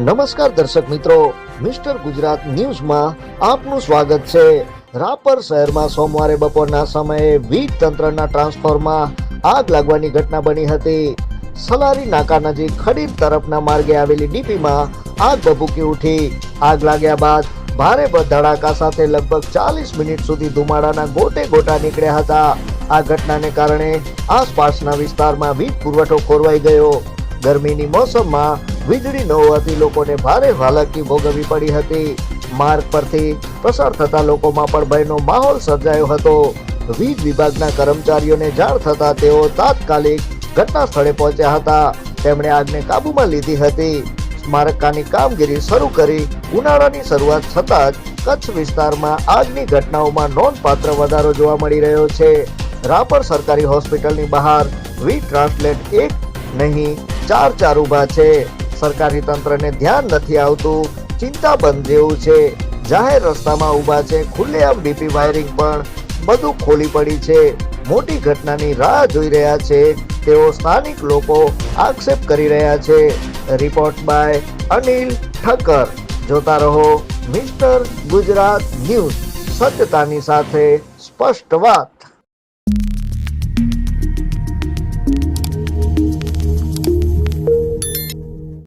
નમસ્કાર દર્શક મિત્રો, મિસ્ટર ગુજરાત ન્યૂઝમાં આપનું સ્વાગત છે. રાપર શહેરમાં સોમવારે બપોરના સમયે વીજ તંત્રના ટ્રાન્સફોર્મમાં આગ લાગવાની ઘટના બની હતી. સલારી નાકા નજીક ખડીર તરફના માર્ગે આવેલી ડીપીમાં આગ ભભૂકી ઉઠી. આગ લાગ્યા બાદ ભારે ધડાકા સાથે લગભગ ચાલીસ મિનિટ સુધી ધુમાડાના ગોટે ગોટા નીકળ્યા હતા. આ ઘટનાને કારણે આસપાસના વિસ્તારમાં વીજ પુરવઠો ખોરવાઈ ગયો. ગરમીની મોસમમાં વીજળી ન હોવાથી લોકોને ભારે હાલાકી ભોગવવી પડી હતી. માર્ગ પરથી પસાર થતા લોકોમાં પણ ભયનો માહોલ સર્જાયો હતો. વીજ વિભાગના કર્મચારીઓને જાણ થતા તેઓ તાત્કાલિક ઘટના સ્થળે પહોંચ્યા હતા. તેમણે આગને કાબૂમાં લીધી હતી. સ્મારકાની કામગીરી શરૂ કરી ઉનાળાની શરૂઆત થતાં જ કચ્છ વિસ્તારમાં આગની ઘટનાઓમાં નોંધપાત્ર વધારો જોવા મળી રહ્યો છે. રાપર સરકારી હોસ્પિટલની બહાર વી ટ્રાન્સલેટ એક નહીં, ચાર ચાર ઊભા છે. સરકારી તંત્રને ધ્યાન નથી આવતું. ચિંતા બંધ જેવું છે. જાહેર રસ્તામાં ઊભા છે. ખુલ્લેઆમ ડીપી વાયરિંગ પણ બધું ખોલી પડી છે. મોટી ઘટનાની રાહ જોઈ રહ્યા છે. તેઓ સ્થાનિક લોકો આક્ષેપ કરી રહ્યા છે. Report by Anil Thakkar. જોતા રહો મિસ્ટર ગુજરાત ન્યૂઝ. સત્યતાની સાથે સ્પષ્ટ વાત.